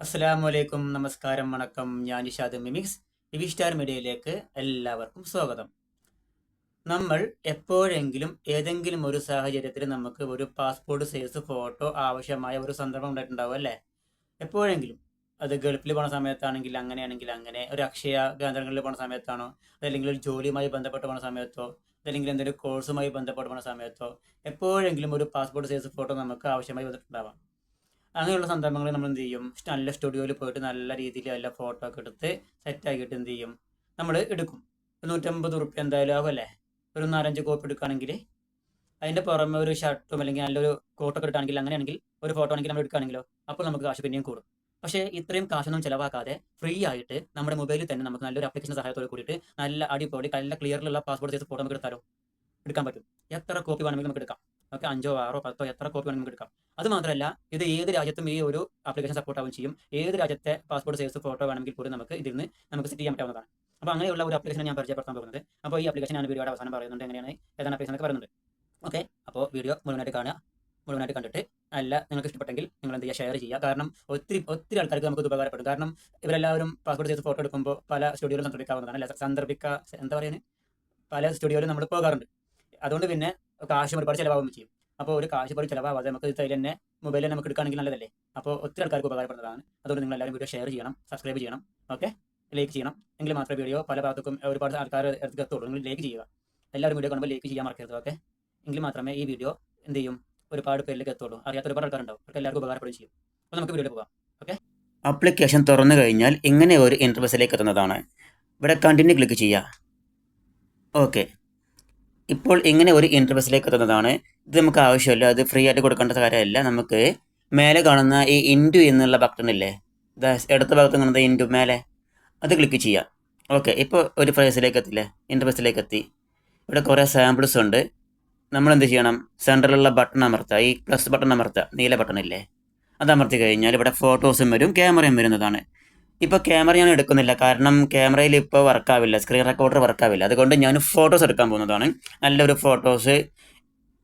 അസ്സലാമു അലൈക്കും നമസ്കാരം വണക്കം. ഞാൻ ഇഷാദ് മിമിക്സ് ടിവി സ്റ്റാർ മീഡിയയിലേക്ക് എല്ലാവർക്കും സ്വാഗതം. നമ്മൾ എപ്പോഴെങ്കിലും ഏതെങ്കിലും ഒരു സാഹചര്യത്തിൽ നമുക്ക് ഒരു പാസ്പോർട്ട് സൈസ് ഫോട്ടോ ആവശ്യമായ ഒരു സന്ദർഭം ഉണ്ടായിട്ടുണ്ടാവും അല്ലേ? എപ്പോഴെങ്കിലും. അത് ഗൾഫിൽ പോണ സമയത്താണെങ്കിൽ അങ്ങനെയാണെങ്കിൽ അങ്ങനെ. ഒരു അക്ഷയ കേന്ദ്രങ്ങളിൽ പോണ സമയത്താണോ? അതല്ലെങ്കിൽ ഒരു ജോലിയുമായി ബന്ധപ്പെട്ട് പോണ സമയത്തോ? അതല്ലെങ്കിൽ എന്തെങ്കിലും കോഴ്സുമായി ബന്ധപ്പെട്ട് പോണ സമയത്തോ? എപ്പോഴെങ്കിലും ഒരു പാസ്പോർട്ട് സൈസ് ഫോട്ടോ നമുക്ക് ആവശ്യമായി വന്നിട്ടുണ്ടാവാം. അങ്ങനെയുള്ള സന്ദർഭങ്ങൾ നമ്മൾ എന്ത് ചെയ്യും? നല്ല സ്റ്റുഡിയോയിൽ പോയിട്ട് നല്ല രീതിയിൽ നല്ല ഫോട്ടോ ഒക്കെ എടുത്ത് സെറ്റ് ആക്കിയിട്ട് എന്ത് ചെയ്യും? നമ്മൾ എടുക്കും. നൂറ്റമ്പത് റുപ്യ എന്തായാലും അല്ലേ? ഒരു നാലഞ്ച് കോപ്പി എടുക്കുകയാണെങ്കിൽ അതിന്റെ പുറമെ ഒരു ഷർട്ടും അല്ലെങ്കിൽ നല്ലൊരു കോട്ടൊക്കെ എടുക്കുകയാണെങ്കിൽ അങ്ങനെയാണെങ്കിൽ ഒരു ഫോട്ടോ ആണെങ്കിൽ നമ്മൾ എടുക്കുകയാണെങ്കിലോ അപ്പോൾ നമുക്ക് കാശ് പിന്നെയും കൂടും. പക്ഷേ ഇത്രയും കാശൊന്നും ചിലവാക്കാതെ ഫ്രീ ആയിട്ട് നമ്മുടെ മൊബൈലിൽ തന്നെ നമുക്ക് നല്ലൊരു അപ്ലിക്കേഷൻ സഹായത്തോട് കൂടിയിട്ട് നല്ല അടിപൊളി നല്ല ക്ലിയറിലുള്ള പാസ്പോർട്ട് ചെയ്ത് ഫോട്ടോ നമുക്ക് എടുത്താലോ? എടുക്കാൻ പറ്റും. എത്ര കോപ്പി വേണമെങ്കിലും നമുക്ക് എടുക്കാം. ഓക്കെ അഞ്ചോ ആറോ പത്തോ എത്ര കോപ്പി വേണമെങ്കിൽ നമുക്ക് എടുക്കാം. അത് മാത്രമല്ല ഇത് ഏത് രാജ്യത്തും ഈ ഒരു ആപ്ലിക്കേഷൻ സപ്പോർട്ട് ആവുകയും ചെയ്യും. ഏത് രാജ്യത്തെ പാസ്പോർട്ട് സൈസ് ഫോട്ടോ വേണമെങ്കിൽ കൂടി നമുക്ക് ഇതിൽ നിന്ന് നമുക്ക് സെറ്റ് ചെയ്യാൻ പറ്റാവുന്നതാണ്. അപ്പോൾ അങ്ങനെയുള്ള ഒരു ആപ്ലിക്കേഷൻ ഞാൻ പരിചയപ്പെടുത്താൻ പോകുന്നത്. അപ്പോൾ ഈ ആപ്ലിക്കേഷൻ ഞാൻ വീഡിയോ അവസാനം പറയുന്നുണ്ട് എങ്ങനെയാണ് ഏതാണ് ആപ്ലിക്കേഷൻ ഒക്കെ പറയുന്നുണ്ട്. ഓക്കെ അപ്പോൾ വീഡിയോ മുഴുവനായിട്ട് കാണുക. മുഴുവനായിട്ട് കണ്ടിട്ട് അല്ല നിങ്ങൾക്ക് ഇഷ്ടപ്പെട്ടെങ്കിൽ നിങ്ങൾ എന്ത് ചെയ്യുക? ഷെയർ ചെയ്യുക. കാരണം ഒത്തിരി ഒത്തിരി ആൾക്കാർക്ക് നമുക്ക് ഉപകാരപ്പെടും. കാരണം ഇവരെല്ലാവരും പാസ്പോർട്ട് സൈസ് ഫോട്ടോ എടുക്കുമ്പോൾ പല സ്റ്റുഡിയോയിലും സന്ദർഭിക്കാവുന്നതാണ്. അല്ല സന്ദർഭിക്ക എന്താ പറയുന്നത് പല സ്റ്റുഡിയോയിലും നമ്മൾ പോകാറുണ്ട്. അതുകൊണ്ട് പിന്നെ കാശ് ഒരുപാട് ചിലവാകും ചെയ്യും. അപ്പോൾ ഒരു കാശ് പോലും ചിലവാകാതെ നമുക്ക് ഇത് തന്നെ മൊബൈലിൽ നമുക്ക് എടുക്കുകയാണെങ്കിൽ നല്ലതല്ലേ? അപ്പോൾ ഒത്തിരി ആൾക്കാർക്ക് ഉപകാരപ്പെടുന്നതാണ്. അതുകൊണ്ട് നിങ്ങൾ എല്ലാവരും വീഡിയോ ഷെയർ ചെയ്യണം സബ്സ്ക്രൈബ് ചെയ്യണം ഓക്കെ ലൈക്ക് ചെയ്യണം. എങ്കിൽ മാത്രമേ വീഡിയോ പല ഭാഗത്തും ഒരുപാട് ആൾക്കാർ അടുത്ത് എത്തുള്ളൂ നിങ്ങൾ ലൈക്ക് ചെയ്യുക. എല്ലാവരും വീഡിയോ കാണുമ്പോൾ ലൈക്ക് ചെയ്യാൻ മറക്കരുത് ഓക്കെ എങ്കിൽ മാത്രമേ ഈ വീഡിയോ എന്ത് ചെയ്യും? ഒരുപാട് പേരിലേക്ക് എത്തുള്ളൂ. അറിയാത്ത ഒരുപാട് ആൾക്കാരുണ്ടാവും. അവർക്ക് എല്ലാവർക്കും ഉപകാരപ്പെടുകയും ചെയ്യും. അപ്പോൾ നമുക്ക് വീഡിയോ പോകാം ഓക്കെ ആപ്ലിക്കേഷൻ തുറന്നു കഴിഞ്ഞാൽ ഇങ്ങനെ ഒരു ഇന്റർഫേസിലേക്ക് എത്തുന്നതാണ്. ഇവിടെ കണ്ടിന്യൂ ക്ലിക്ക് ചെയ്യുക. ഓക്കെ ഇപ്പോൾ ഇങ്ങനെ ഒരു ഇന്റർഫേസിലേക്ക് എത്തുന്നതാണ്. ഇത് നമുക്ക് ആവശ്യമില്ല. അത് ഫ്രീ ആയിട്ട് കൊടുക്കേണ്ട കാര്യമല്ല. നമുക്ക് മേലെ കാണുന്ന ഈ ഇൻഡു എന്നുള്ള ബട്ടൺ ഇല്ലേ? ഇടത്ത ഭാഗത്ത് കാണുന്ന ഇൻഡു മേലെ. അത് ക്ലിക്ക് ചെയ്യാം. ഓക്കെ ഇപ്പോൾ ഒരു ഫ്രേസിലേക്ക് എത്തില്ലേ? ഇന്റർഫേസിലേക്ക് എത്തി. ഇവിടെ കുറേ സാമ്പിൾസ് ഉണ്ട്. നമ്മൾ എന്ത് ചെയ്യണം? സെന്ററിലുള്ള ബട്ടൺ അമർത്തുക. ഈ പ്ലസ് ബട്ടൺ അമർത്തുക. നീല ബട്ടൺ ഇല്ലേ? അത് അമർത്തി കഴിഞ്ഞാൽ ഇവിടെ ഫോട്ടോസും വരും ക്യാമറയും വരുന്നതാണ്. ഇപ്പോൾ ക്യാമറ ഞാൻ എടുക്കുന്നില്ല. കാരണം ക്യാമറയിൽ ഇപ്പോൾ വർക്കാവില്ല സ്ക്രീൻ റെക്കോർഡർ വർക്കാവില്ല അതുകൊണ്ട് ഞാൻ ഫോട്ടോസ് എടുക്കാൻ പോകുന്നതാണ്. നല്ലൊരു ഫോട്ടോസ്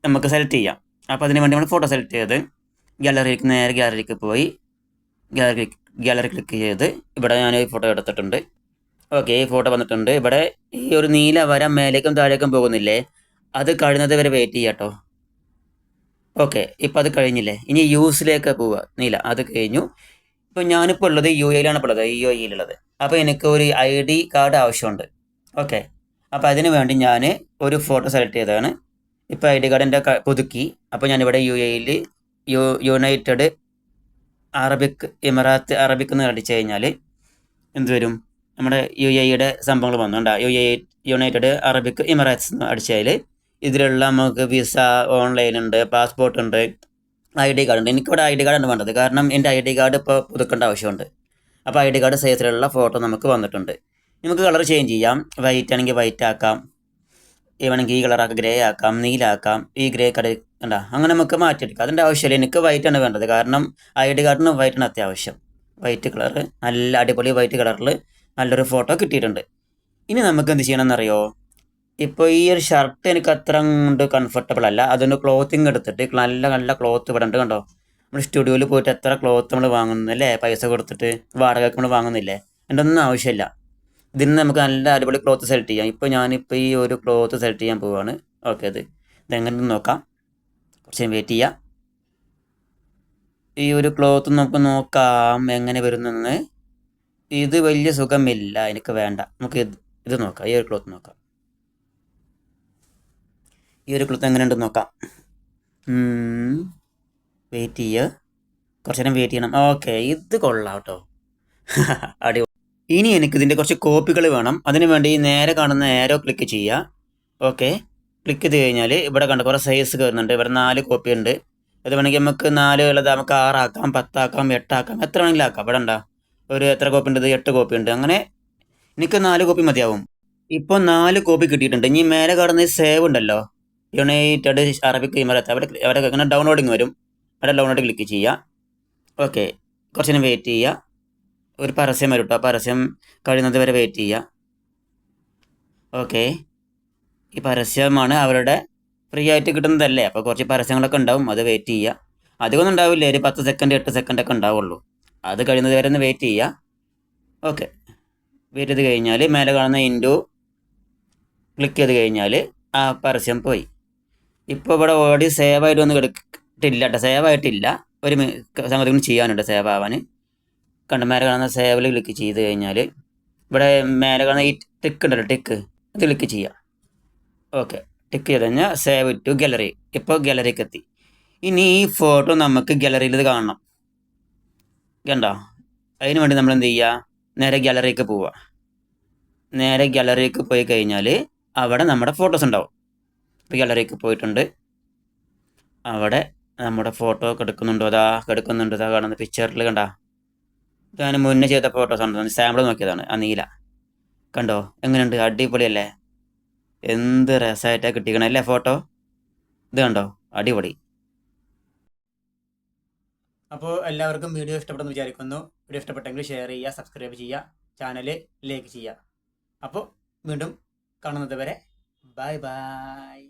നമുക്ക് സെലക്ട് ചെയ്യാം. അപ്പോൾ അതിന് വേണ്ടി നമ്മൾ ഫോട്ടോ സെലക്ട് ചെയ്ത് ഗാലറിക്ക് നേരെ ഗാലറിക്ക് പോയി ഗാലറി ഗാലറി ക്ലിക്ക് ചെയ്ത് ഇവിടെ ഞാൻ ഈ ഫോട്ടോ എടുത്തിട്ടുണ്ട്. ഓക്കെ ഈ ഫോട്ടോ വന്നിട്ടുണ്ട്. ഇവിടെ ഈ ഒരു നീല വര മേലേക്കും താഴേക്കും പോകുന്നില്ലേ? അത് കഴിയുന്നത് വരെ വെയിറ്റ് ചെയ്യാം കേട്ടോ ഓക്കെ ഇപ്പം അത് കഴിഞ്ഞില്ലേ? ഇനി യൂസിലേക്ക് പോവുക നീല അത് കഴിഞ്ഞു. ഇപ്പം ഞാനിപ്പോൾ ഉള്ളത് യു എയിലാണ് ഇപ്പോൾ ഉള്ളത് യു എയിലുള്ളത് അപ്പോൾ എനിക്ക് ഒരു ഐ ഡി കാർഡ് ആവശ്യമുണ്ട്. ഓക്കെ അപ്പോൾ അതിന് വേണ്ടി ഞാൻ ഒരു ഫോട്ടോ സെലക്ട് ചെയ്തതാണ്. ഇപ്പോൾ ഐ ഡി കാർഡ് എന്റെ പുതുക്കി. അപ്പോൾ ഞാനിവിടെ യു എയിൽ U United Arabic Emirate Arabic എന്ന് അടിച്ചു കഴിഞ്ഞാൽ എന്ത് വരും? നമ്മുടെ യു എയുടെ സംഭവങ്ങൾ വന്നുണ്ട്. U A United Arabic Emirates എന്ന് അടിച്ചാൽ ഇതിലുള്ള നമുക്ക് വിസ ഓൺലൈൻ ഉണ്ട് പാസ്പോർട്ട് ഉണ്ട് ഐ ഡി കാർഡ് ഉണ്ട്. എനിക്കിവിടെ ഐ ഡി കാർഡാണ് വേണ്ടത്. കാരണം എന്റെ ഐ ഡി കാർഡ് ഇപ്പോൾ പുതുക്കേണ്ട ആവശ്യമുണ്ട്. അപ്പോൾ ഐ ഡി കാർഡ് സൈസിലുള്ള ഫോട്ടോ നമുക്ക് വന്നിട്ടുണ്ട്. നമുക്ക് കളർ ചേഞ്ച് ചെയ്യാം. വൈറ്റ് ആണെങ്കിൽ വൈറ്റ് ആക്കാം. വേണമെങ്കിൽ ഈ കളറാക്കാം. ഗ്രേ ആക്കാം. നീലാക്കാം ഈ ഗ്രേ കട ഉണ്ടാ അങ്ങനെ നമുക്ക് മാറ്റിയെടുക്കാം. അതിന്റെ ആവശ്യമില്ല. എനിക്ക് വൈറ്റാണ് വേണ്ടത്. കാരണം ഐ ഡി കാർഡിന് വൈറ്റാണ് അത്യാവശ്യം. വൈറ്റ് കളർ നല്ല അടിപൊളി വൈറ്റ് കളറിൽ നല്ലൊരു ഫോട്ടോ കിട്ടിയിട്ടുണ്ട്. ഇനി നമുക്ക് എന്ത് ചെയ്യണമെന്നറിയോ? ഇപ്പോൾ ഈ ഒരു ഷർട്ട് എനിക്ക് അത്ര കൊണ്ട് കംഫർട്ടബിൾ അല്ല. അതൊന്ന് ക്ലോത്തിങ് എടുത്തിട്ട് നല്ല നല്ല ക്ലോത്ത് ഇവിടെ ഉണ്ട് കണ്ടോ? നമ്മൾ സ്റ്റുഡിയോയിൽ പോയിട്ട് എത്ര ക്ലോത്ത് നമ്മൾ വാങ്ങുന്നല്ലേ പൈസ കൊടുത്തിട്ട് വാടകയ്ക്ക് നമ്മൾ വാങ്ങുന്നില്ലേ? എന്റെ ഒന്നും ആവശ്യമില്ല. ഇതിന് നമുക്ക് നല്ല അടിപൊളി ക്ലോത്ത് സെലക്ട് ചെയ്യാം. ഇപ്പോൾ ഞാനിപ്പോൾ ഈ ഒരു ക്ലോത്ത് സെലക്ട് ചെയ്യാൻ പോവുകയാണ് ഓക്കെ അത് ഇതെങ്ങനെ നോക്കാം. കുറച്ച് വെയിറ്റ് ചെയ്യാം. ഈ ഒരു ക്ലോത്ത് നമുക്ക് നോക്കാം. എങ്ങനെ വരുന്നെന്ന്. ഇത് വലിയ സുഖമില്ല. എനിക്ക് വേണ്ട. നമുക്ക് ഇത് ഇത് നോക്കാം. ഈ ഒരു ക്ലോത്ത് നോക്കാം. ഈ ഒരു ക്ലോത്ത് എങ്ങനെ ഉണ്ടെന്ന് നോക്കാം വെയിറ്റ് ചെയ്യുക കുറച്ച് നേരം വെയിറ്റ് ചെയ്യണം. ഓക്കെ ഇത് കൊള്ളാം കേട്ടോ. അടി ഇനി എനിക്ക് ഇതിന്റെ കുറച്ച് കോപ്പികൾ വേണം. അതിനു വേണ്ടി നേരെ കാണുന്ന ഏരോ ക്ലിക്ക് ചെയ്യുക ഓക്കെ ക്ലിക്ക് ചെയ്ത് കഴിഞ്ഞാൽ ഇവിടെ കണ്ട കുറേ സൈസ് കയറുന്നുണ്ട് ഇവിടെ നാല് കോപ്പി ഉണ്ട്. അത് വേണമെങ്കിൽ നമുക്ക് നാല് ഉള്ളത് നമുക്ക് ആറാക്കാം പത്താക്കാം എട്ടാക്കാം എത്ര വേണമെങ്കിലും ആക്കാം. ഇവിടെ ഉണ്ടാ? ഒരു എത്ര കോപ്പി ഉണ്ട്? എട്ട് കോപ്പി ഉണ്ട്. അങ്ങനെ എനിക്ക് നാല് കോപ്പി മതിയാവും. ഇപ്പോൾ നാല് കോപ്പി കിട്ടിയിട്ടുണ്ട്. ഇനി മേലെ കാണുന്ന സേവ് ഉണ്ടല്ലോ. യുണൈറ്റഡ് അറബിക് ഇമറത്ത് അവിടെ അവിടെ അങ്ങനെ ഡൗൺലോഡിങ് വരും. അവിടെ ഡൗൺലോഡ് ക്ലിക്ക് ചെയ്യുക ഓക്കെ കുറച്ച് നേരം വെയിറ്റ് ചെയ്യുക ഒരു പരസ്യം വരും കേട്ടോ പരസ്യം കഴിയുന്നത് വരെ വെയിറ്റ് ചെയ്യുക ഓക്കെ ഈ പരസ്യമാണ് അവരുടെ ഫ്രീ ആയിട്ട് കിട്ടുന്നതല്ലേ? അപ്പോൾ കുറച്ച് പരസ്യങ്ങളൊക്കെ ഉണ്ടാവും. അത് വെയിറ്റ് ചെയ്യുക അധികമൊന്നും ഉണ്ടാവില്ല. ഒരു പത്ത് സെക്കൻഡ് എട്ട് സെക്കൻഡ് ഒക്കെ ഉണ്ടാവുള്ളൂ. അത് കഴിയുന്നത് വരെ ഒന്ന് വെയിറ്റ് ചെയ്യുക ഓക്കെ വെയിറ്റ് ചെയ്ത് കഴിഞ്ഞാൽ മേലെ കാണുന്ന ഇൻഡു ക്ലിക്ക് ചെയ്ത് കഴിഞ്ഞാൽ ആ പരസ്യം പോയി. ഇപ്പോൾ ഇവിടെ ഓൾറെഡി സേവ് ആയിട്ട് ഒന്നും കിടക്കില്ല കേട്ടോ സേവ് ആയിട്ടില്ല. ഒരു സംഗതി കൂടി ചെയ്യാനുണ്ട് സേവ് ആവാൻ കണ്ടമാരെ കാണുന്ന സേവിൽ ക്ലിക്ക് ചെയ്ത് കഴിഞ്ഞാൽ ഇവിടെ മേലെ കാണുന്ന ഈ ടിക്ക് ഉണ്ടല്ലോ ടിക്ക് അത് ക്ലിക്ക് ചെയ്യാം. ഓക്കെ ടിക്ക് ചെയ്ത് കഴിഞ്ഞാൽ സേവ് ടു ഗാലറി ഇപ്പോൾ ഗാലറിക്ക് എത്തി. ഇനി ഈ ഫോട്ടോ നമുക്ക് ഗാലറിയിൽ ഇത് കാണണം. കണ്ടോ? അതിന് വേണ്ടി നമ്മൾ എന്ത് ചെയ്യുക നേരെ ഗാലറിക്ക് പോവുക നേരെ ഗാലറിക്ക് പോയി കഴിഞ്ഞാൽ അവിടെ നമ്മുടെ ഫോട്ടോസ് ഉണ്ടാവും. ഗാലറിക്ക് പോയിട്ടുണ്ട്. അവിടെ നമ്മുടെ ഫോട്ടോ കിടക്കുന്നുണ്ടോ അതാ കിടക്കുന്നുണ്ട് അതാ കാണുന്ന പിക്ചറിൽ കണ്ട. ഞാൻ മുന്നേ ചെയ്ത ഫോട്ടോസ് ആണ്. സാമ്പിൾ നോക്കിയതാണ്. ആ നീല. കണ്ടോ? എങ്ങനെയുണ്ട്? അടിപൊളിയല്ലേ? എന്ത് രസമായിട്ടാണ് കിട്ടിക്കണേ അല്ലേ ഫോട്ടോ ഇത് കണ്ടോ? അടിപൊളി. അപ്പോൾ എല്ലാവർക്കും വീഡിയോ ഇഷ്ടപ്പെടുന്നു വിചാരിക്കുന്നു. വീഡിയോ ഇഷ്ടപ്പെട്ടെങ്കിൽ ഷെയർ ചെയ്യുക സബ്സ്ക്രൈബ് ചെയ്യുക ചാനൽ ലൈക്ക് ചെയ്യുക. അപ്പോൾ വീണ്ടും കാണുന്നത് വരെ. Bye bye